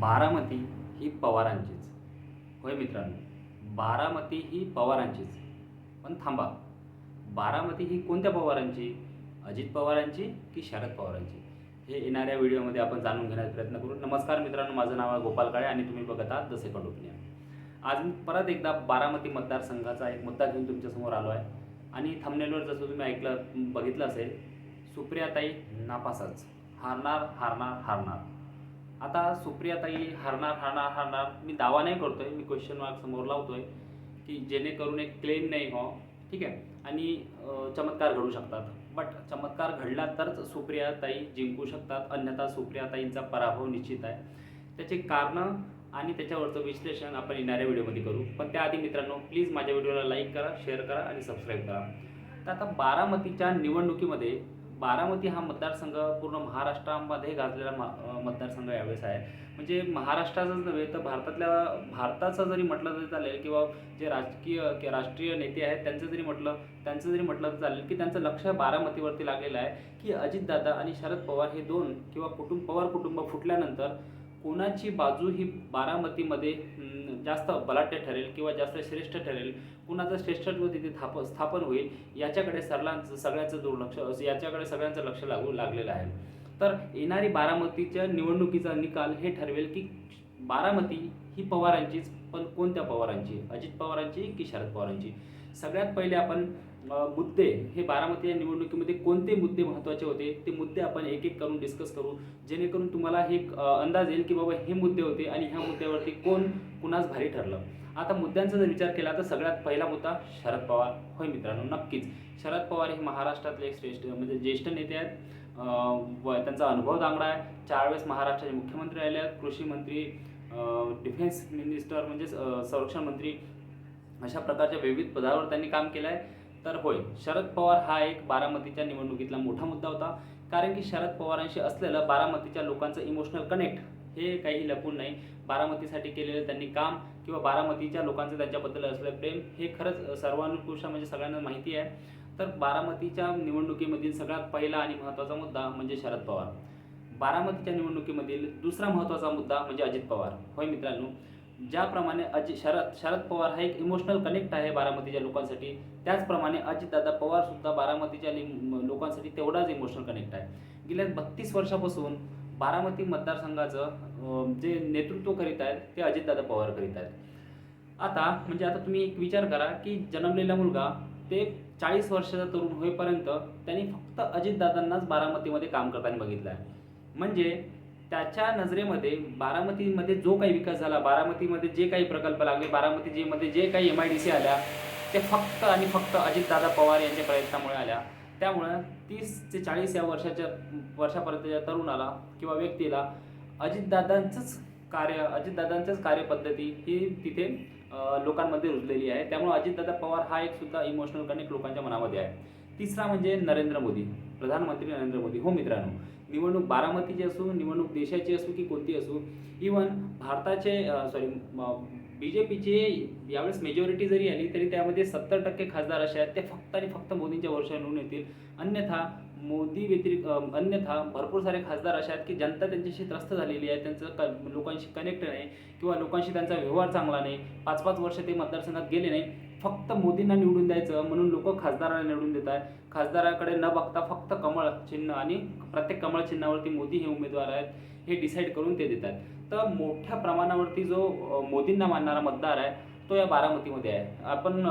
बारामती ही पवारांचीच. होय मित्रांनो बारामती ही पवारांचीच. पण थांबा बारामती ही कोणत्या पवारांची? अजित पवारांची की शरद पवारांची? हे येणाऱ्या व्हिडिओमध्ये आपण जाणून घेण्याचा प्रयत्न करू. नमस्कार मित्रांनो माझं नाव आहे गोपाल काळे आणि तुम्ही बघत आहात द सेकंड ओपिनियन. आज मी परत एकदा बारामती मतदारसंघाचा एक मुद्दा घेऊन तुमच्यासमोर आलो आहे. आणि थंबनेलवर जसं तुम्ही ऐकलं बघितलं असेल सुप्रियाताई नापासच. हारणार हारणार हारणार. आता सुप्रियाताई हरणार हरणार हरणार. मी दावा नाही करतोय मी क्वेश्चन मार्क समोर लावतोय की जेणेकरून एक क्लेम नाही हो. ठीक आहे? आणि चमत्कार घडू शकतात. बट चमत्कार घडला तरच सुप्रियाताई जिंकू शकतात. अन्यथा सुप्रियाताईंचा पराभव निश्चित आहे. त्याचे कारणं आणि त्याच्यावरचं विश्लेषण आपण येणाऱ्या व्हिडिओमध्ये करू. पण त्याआधी मित्रांनो प्लीज माझ्या व्हिडिओला लाईक करा शेअर करा आणि सबस्क्राईब करा. तर आता बारामतीच्या निवडणुकीमध्ये बारामती हा मतदारसंघ पूर्ण महाराष्ट्रामध्ये गाजलेला मा मतदारसंघ यावेळेस आहे. म्हणजे महाराष्ट्राचाच नव्हे तर भारतातल्या भारताचं जरी म्हटलं तरी चालेल किंवा जे राजकीय किंवा राष्ट्रीय नेते आहेत त्यांचं जरी म्हटलं त्यांचं जरी म्हटलं तर चालेल की त्यांचं लक्ष बारामतीवरती लागलेलं आहे की अजितदादा आणि शरद पवार हे दोन किंवा कुटुंब पवार कुटुंब फुटल्यानंतर कोणाची बाजू ही बारामतीमध्ये जास्त बलाढ्य ठरेल किंवा जास्त श्रेष्ठ ठरेल कुणाचं श्रेष्ठत्व तिथे थाप स्थापन होईल याच्याकडे सरलांचं सगळ्यांचं दुर्लक्ष याच्याकडे सगळ्यांचं लक्ष लागू लागलेलं आहे. तर येणारी बारामतीच्या निवडणुकीचा निकाल हे ठरवेल की बारामती ही पवारांचीच पण कोणत्या पवारांची? अजित पवारांची की शरद पवारांची? सगळ्यात पहिले आपण मुद्दे हे बारामती या निवडणुकीमध्ये कोणते मुद्दे महत्त्वाचे होते? ते मुद्दे आपण एक एक करून डिस्कस करू. जेणेकरून तुम्हाला हे अंदाज येईल की बाबा हे मुद्दे होते आणि ह्या मुद्द्यावरती कोण कुणास भारी ठरलं. आता मुद्द्यांचा जर विचार केला तर सगळ्यात पहिला मुद्दा शरद पवार. होय मित्रांनो नक्कीच. शरद पवार हे महाराष्ट्रातले एक श्रेष्ठ म्हणजे ज्येष्ठ नेते आहेत. व त्यांचा अनुभव चांगला आहे. चार वेळेस महाराष्ट्राचे मुख्यमंत्री राहिले आहेत. कृषी मंत्री डिफेन्स मिनिस्टर म्हणजेच संरक्षण मंत्री अशा प्रकारच्या विविध पदावर त्यांनी काम केलं आहे तर होय शरद पवार हा एक बारामतीच्या निवडणुकीतला मोठा मुद्दा होता. कारण की शरद पवारांशी असलेलं बारामतीच्या लोकांचं इमोशनल कनेक्ट हे काही लपून नाही. बारामतीसाठी केलेलं त्यांनी काम किंवा बारामतीच्या लोकांचं त्यांच्याबद्दल असलेलं प्रेम हे खरंच सर्वानुकृष्ट म्हणजे सगळ्यांना माहिती आहे. तर बारामतीच्या निवडणुकीमधील सगळ्यात पहिला आणि महत्त्वाचा मुद्दा म्हणजे शरद पवार. बारामतीच्या निवडणुकीमधील दुसरा महत्त्वाचा मुद्दा म्हणजे अजित पवार. होय मित्रांनो ज्याप्रमाणे अजित शरद शरद पवार हा एक इमोशनल कनेक्ट आहे बारामतीच्या लोकांसाठी. त्याचप्रमाणे अजितदादा पवारसुद्धा बारामतीच्या लोकांसाठी तेवढाच इमोशनल कनेक्ट आहे. गेल्या बत्तीस वर्षापासून बारामती मतदारसंघाचं जे नेतृत्व करीत आहेत ते अजितदादा पवार करीत आहेत. आता म्हणजे आता तुम्ही एक विचार करा की जन्मलेला मुलगा ते चाळीस वर्षाचा तरुण होईपर्यंत त्यांनी फक्त अजितदादांनाच बारामतीमध्ये काम करताना बघितलं आहे. म्हणजे त्याच्या नजरेमध्ये बारामतीमध्ये जो काही विकास झाला बारामतीमध्ये जे काही प्रकल्प लागले बारामतीमध्ये जे काही एम आय डी सी आल्या ते फक्त आणि फक्त अजितदादा पवार यांच्या प्रयत्नामुळे आल्या. त्यामुळं तीस ते चाळीस या वर्षाच्या वर्षापर्यंतच्या तरुणाला किंवा व्यक्तीला अजितदादांचंच कार्य अजितदादांचंच कार्यपद्धती ही तिथे लोकांमध्ये रुजलेली आहे. त्यामुळे अजितदादा पवार हा एक सुद्धा इमोशनल कनेक्ट लोकांच्या मनामध्ये आहे. तिसरा म्हणजे नरेंद्र मोदी प्रधानमंत्री नरेंद्र मोदी. हो मित्रांनो निवडणूक बारामतीची असो निवडणूक देशाची असो की कोणती असो इवन भारताचे सॉरी बी जे पीचे यावेळेस मेजॉरिटी जरी आली तरी त्यामध्ये सत्तर टक्के खासदार असे आहेत ते फक्त आणि फक्त मोदींच्या वर्षावर निवडून येतील. अन्यथा मोदी व्यतिरिक्त अन्यथा भरपूर सारे खासदार असे आहेत की जनता त्यांच्याशी त्रस्त झालेली आहे त्यांचं क लोकांशी कनेक्ट नाही किंवा लोकांशी त्यांचा व्यवहार चांगला नाही. पाच पाच वर्ष ते मतदारसंघात गेले नाही. फक्त मोदींना निवडून द्यायचं म्हणून लोक खासदाराला निवडून देत आहेत. खासदाराकडे न बघता फक्त कमळ चिन्ह आणि प्रत्येक कमळ चिन्हावरती मोदी हे उमेदवार आहेत हे डिसाईड करून ते देतात तर मोठ्या प्रमाणावरती जो मोदींना मानणारा मतदार आहे तो या बारामतीमध्ये आहे. आपण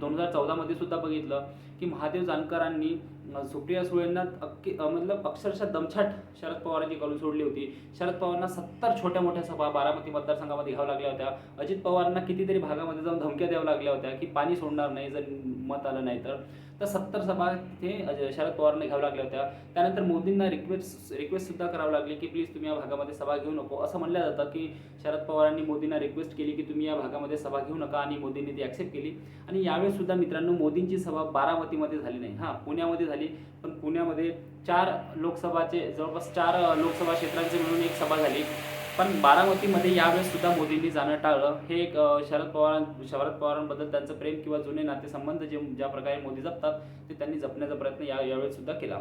दोन हजार चौदामध्ये सुद्धा बघितलं की महादेव जानकरांनी सुप्रिया सुळेंना अक्की मतलब अक्षरशः दमछाट शरद पवारांची करून सोडली होती. शरद पवारांना सत्तर छोट्या मोठ्या सभा बारामती मतदारसंघामध्ये घ्याव्या लागल्या होत्या. अजित पवारांना कितीतरी भागामध्ये जाऊन धमक्या द्याव्या लागल्या होत्या की पाणी सोडणार नाही जर मत आलं नाही तर. तर सत्तर सभा तिथे शरद पवारांना घ्याव्या लागल्या होत्या. त्यानंतर मोदींना रिक्वेस्ट रिक्वेस्ट सुद्धा करावं लागली की प्लीज तुम्ही या भागामध्ये सभा घेऊ नको. असं म्हणलं जातं की शरद पवारांनी मोदींना रिक्वेस्ट केली की तुम्ही या भागामध्ये सभा घेऊ नका. आणि मोदींनी ती ॲक्सेप्ट केली. आणि यावेळेस सुद्धा मित्रांनो मोदींची सभा बारामतीमध्ये झाली नाही. हां पुण्यामध्ये झाली. पण पुण्यामध्ये चार लोकसभाचे जवळपास चार लोकसभा क्षेत्रांचे मिळून एक सभा झाली. पण बारामतीमध्ये यावेळेस सुद्धा मोदींनी जाणं टाळलं. हे एक शरद पवारां शरद पवारांबद्दल त्यांचं प्रेम किंवा जुने नातेसंबंध जे ज्या प्रकारे मोदी जपतात ते त्यांनी जपण्याचा प्रयत्न या यावेळेस सुद्धा केला.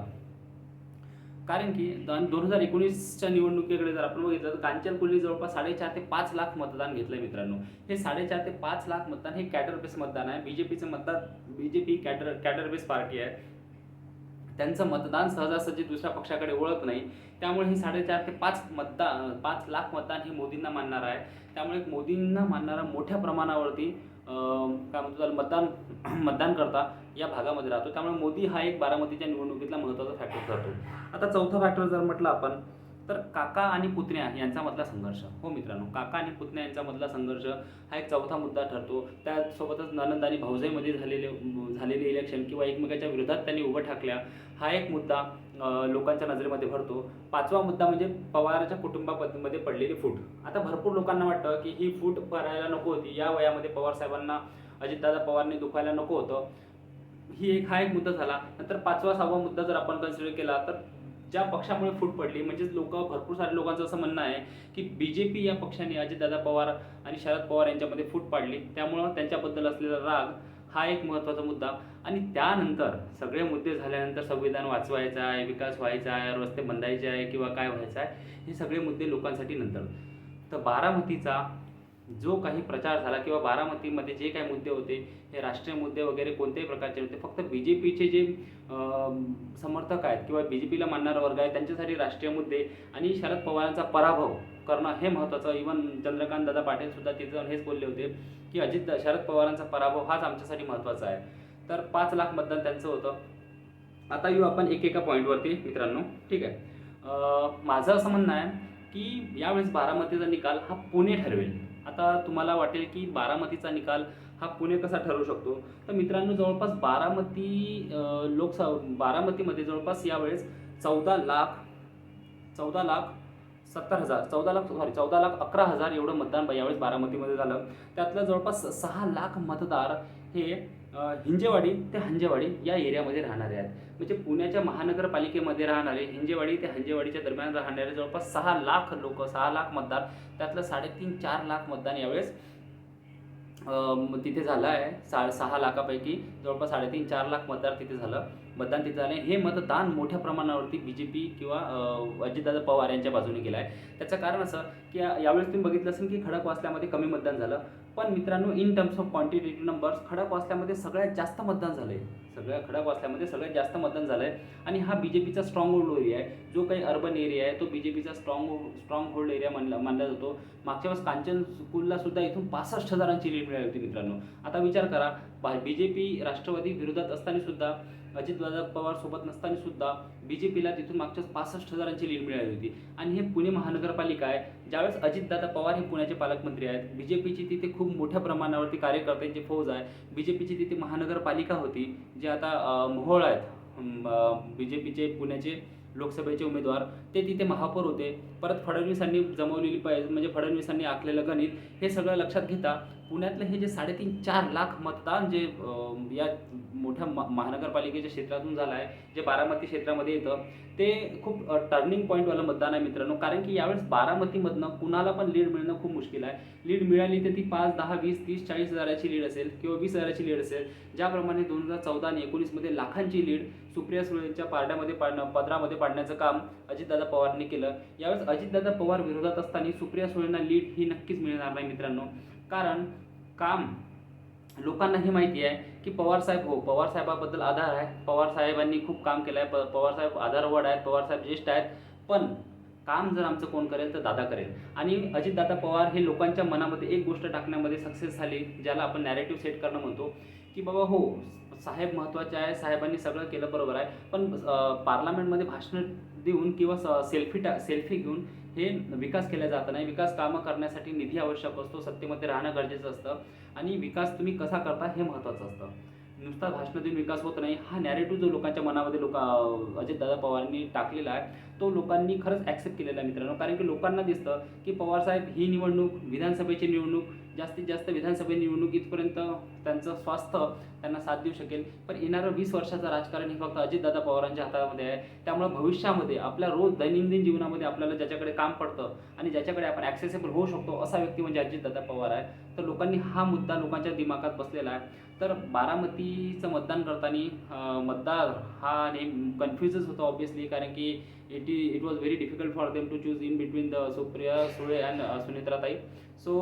कारण की दोन हजार एकोणीसच्या निवडणुकीकडे जर आपण बघितलं तर कांचन कुल्ली जवळपास साडेचार ते पाच लाख मतदान घेतलंय मित्रांनो. हे साडेचार ते पाच लाख मतदान हे कॅडर बेस मतदान आहे. बीजेपीचं मतदान BJP cadre cadre base party आहे. त्यांचं मतदान सहजासहजी दुसऱ्या पक्षाकडे ओळख नाही. त्यामुळे हे साडेचार ते पाच मतदान पाच लाख मतदान हे मोदींना मानणार आहे. त्यामुळे मोदींना मानणारा मोठ्या प्रमाणावरती काय म्हणतो त्याला मतदान मतदान करता या भागामध्ये राहतो. त्यामुळे मोदी हा एक बारामतीच्या निवडणुकीतला महत्त्वाचा फॅक्टर ठरतो. आता चौथा फॅक्टर जर म्हटलं आपण तर काका आणि पुतण्या यांच्यामधला संघर्ष. हो मित्रांनो काका आणि पुतण्या यांच्यामधला संघर्ष हा एक चौथा मुद्दा ठरतो. त्यासोबतच ननंद आणि भाऊजाईमध्ये झालेले झालेले इलेक्शन किंवा एकमेकाच्या विरोधात त्यांनी उभं ठाकल्या हा एक मुद्दा लोकांच्या नजरेमध्ये भरतो. पाचवा मुद्दा म्हणजे पवाराच्या कुटुंबामध्ये पडलेली फूट. आता भरपूर लोकांना वाटतं की ही फूट भरायला नको होती. या वयामध्ये पवार साहेबांना अजितदादा पवारने दुखायला नको होतं. ही एक हा एक मुद्दा झाला. नंतर पाचवा सहावा मुद्दा जर आपण कन्सिडर केला तर ज्या पक्षामुळे फूट पडली म्हणजेच लोक भरपूर सारे लोकांचं असं म्हणणं आहे की बी जे पी या पक्षाने अजितदादा पवार आणि शरद पवार यांच्यामध्ये फूट पाडली. त्यामुळं त्यांच्याबद्दल असलेला राग हा एक महत्त्वाचा मुद्दा. आणि त्यानंतर सगळे मुद्दे झाल्यानंतर संविधान वाचवायचं आहे विकास व्हायचा आहे रस्ते बांधायचे आहे किंवा काय व्हायचं आहे हे सगळे मुद्दे लोकांसाठी नंतर. तर बारामतीचा जो काही प्रचार झाला किंवा बारामतीमध्ये जे काही मुद्दे होते हे राष्ट्रीय मुद्दे वगैरे कोणत्याही प्रकारचे नव्हते. फक्त बी जे पीचे जे समर्थक आहेत किंवा बी जे पीला मानणारा वर्ग आहे त्यांच्यासाठी राष्ट्रीय मुद्दे आणि शरद पवारांचा पराभव करणं हे महत्त्वाचं इवन चंद्रकांत दादा पाटीलसुद्धा तिथे जाऊन हेच बोलले होते की अजित शरद पवारांचा पराभव हाच आमच्यासाठी महत्त्वाचा आहे. तर पाच लाख मतदान त्यांचं होतं. आता येऊ आपण एक एका पॉईंटवरती मित्रांनो. ठीक आहे. माझं असं म्हणणं आहे की यावेळेस बारामतीचा निकाल हा पुणे ठरवेल. आता तुम्हाला वाटेल की बारामतीचा निकाल हा पुणे कसा ठरवू शकतो? तर मित्रांनो जवळपास बारामती अं, लोकसभा बारामतीमध्ये जवळपास यावेळेस चौदा लाख चौदा लाख सत्तर हजार चौदा लाख सॉरी चौदा लाख अकरा हजार एवढं मतदान यावेळेस बारामतीमध्ये झालं. त्यातलं जवळपास सहा लाख मतदार हे हिंजेवाडी ते हंजेवाडी या एरियामध्ये राहणारे आहेत. म्हणजे पुण्याच्या महानगरपालिकेमध्ये राहणारे हिंजेवाडी ते हंजेवाडीच्या दरम्यान राहणारे जवळपास सहा लाख लोक सहा लाख मतदार त्यातलं साडेतीन चार लाख मतदान यावेळेस तिथे झालं आहे. सा सहा लाखापैकी जवळपास साडेतीन चार लाख मतदार तिथे झालं. मतदान तिथं झालं हे मतदान मोठ्या प्रमाणावरती बी जे पी किंवा अजितदादा पवार यांच्या बाजूने गेलं आहे. त्याचं कारण असं की यावेळेस तुम्ही बघितलं असेल की खडकवासल्यामध्ये कमी मतदान झालं. पण मित्रांनो in terms of quantitative numbers खडकवासल्यामध्ये सगळ्यात जास्त मतदान झालं आहे सगळ्या खडकवासल्यामध्ये सगळ्यात जास्त मतदान झालं आहे आणि हा बी जे पीचा स्ट्रॉंग होल्ड एरिया आहे. जो काही अर्बन एरिया आहे तो बी जे पीचा स्ट्रॉंग स्ट्रॉंग होल्ड एरिया मानला मानला जातो. मागच्या वेळेस कांचन स्कूलला सुद्धा इथून पासष्ट हजारांची लीड मिळाली होती मित्रांनो. आता विचार करा बी जे पी राष्ट्रवादी विरोधात असताना सुद्धा अजितदादा पवार सोबत नसताना सुद्धा बी जे पीला तिथून मागच्या पासष्ट हजारांची लीड मिळाली होती. आणि हे पुणे महानगरपालिका आहे. ज्यावेळेस अजितदादा पवार हे पुण्याचे पालकमंत्री आहेत बी जे पीची तिथे खूप मोठ्या प्रमाणावरती कार्यकर्त्यांची फौज आहे. बी जे पीची तिथे महानगरपालिका होती जे आता मोहोळ आहेत. बी जे पीचे पुण्याचे लोकसभेचे उमेदवार ते तिथे महापौर होते. परत फडणवीसांनी जमवलेली पाहिजे म्हणजे फडणवीसांनी आखलेलं गणित हे सगळं लक्षात घेता पुण्यातलं हे जे साडेतीन चार लाख मतदान जे या मोठ्या म- महानगरपालिकेच्या क्षेत्रातून झालं आहे जे बारामती क्षेत्रामध्ये येतं ते खूप टर्निंग पॉईंटवालं मतदान आहे मित्रांनो. कारण की यावेळेस बारामतीमधनं कुणाला पण लीड मिळणं खूप मुश्किल आहे. लीड मिळाली तर ती पाच दहा वीस तीस चाळीस हजाराची लीड असेल किंवा वीस हजाराची लीड असेल ज्याप्रमाणे दोन हजार चौदा आणि एकोणीसमध्ये लाखांची लीड सुप्रिया सुळेंच्या पारड्यामध्ये पाडणं पदरामध्ये पाडण्याचं काम अजितदादा पवारने केलं. यावेळेस अजितदादा पवार विरोधात असताना सुप्रिया सुळेंना लीड ही नक्कीच मिळणार नाही मित्रांनो. कारण काम लोकांना हे माहिती आहे की पवार साहेब हो पवार साहेबाबद्दल आधार आहे. पवार साहेबांनी खूप काम केलं आहे. प पवार साहेब आधारवड आहेत पवार साहेब ज्येष्ठ आहेत. पण काम जर आमचं कोण करेल तर दादा करेल. आणि अजितदादा पवार हे लोकांच्या मनामध्ये एक गोष्ट टाकण्यामध्ये सक्सेस झाली ज्याला आपण नॅरेटिव्ह सेट करणं म्हणतो की बाबा हो साहेब महत्त्वाचे आहे साहेबांनी सगळं केलं बरोबर आहे. पण पार्लामेंटमध्ये पार्लमेंटमध्ये भाषणं देऊन किंवा सेल्फी टा सेल्फी घेऊन हे विकास केला जात नाही. विकास कामं करण्यासाठी निधी आवश्यक असतो सत्तेमध्ये राहणं गरजेचं असतं आणि विकास तुम्ही कसा करता हे महत्त्वाचं असतं. नुसता भाषण देऊन विकास होत नाही. हा नॅरेटिव्ह जो लोकांच्या मनामध्ये लोक अजितदादा पवारांनी टाकलेला आहे तो लोकांनी खरंच ॲक्सेप्ट केलेला आहे मित्रांनो. कारण की लोकांना दिसतं की पवारसाहेब ही निवडणूक विधानसभेची निवडणूक जास्तीत जास्त विधानसभे निवडणूक इथपर्यंत त्यांचं स्वास्थ्य त्यांना साथ देऊ शकेल. पण येणारं वीस वर्षाचं राजकारण हे फक्त अजितदादा पवारांच्या हातामध्ये आहे. त्यामुळे भविष्यामध्ये आपल्या रोज दैनंदिन जीवनामध्ये आपल्याला ज्याच्याकडे काम पडतं आणि ज्याच्याकडे आपण ॲक्सेसेबल होऊ शकतो असा व्यक्ती म्हणजे अजितदादा पवार आहे. तर लोकांनी हा मुद्दा लोकांच्या दिमागात बसलेला आहे. तर बारामतीचं मतदान करताना मतदार हा नेम कन्फ्युजच होतो ऑब्विसली कारण की it, E it was very difficult for them to choose in between the Supriya Sule and सुनेत्राताई so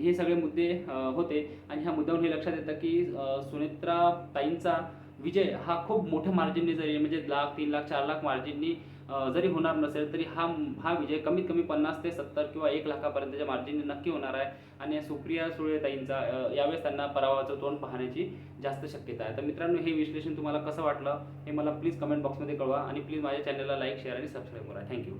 हे सगळे मुद्दे uh, होते. आणि ह्या मुद्द्यावरून हे लक्षात येतं की uh, सुनेत्रा ताईंचा विजय हा खूप मोठ्या मार्जिनने जरी म्हणजे लाख तीन लाख चार लाख मार्जिननी जरी होणार नसेल तरी हा हा विजय कमीत कमी पन्नास ते सत्तर किंवा एक लाखापर्यंतच्या मार्जिनने नक्की होणार आहे. आणि सुप्रिया सुळेताईंचा यावेळेस त्यांना पराभवाचं तोंड पाहण्याची जास्त शक्यता आहे. तर मित्रांनो हे विश्लेषण तुम्हाला कसं वाटलं हे मला प्लीज कमेंट बॉक्समध्ये कळवा. आणि प्लीज माझ्या चॅनलला लाईक शेअर आणि सबस्क्राईब करा. Thank you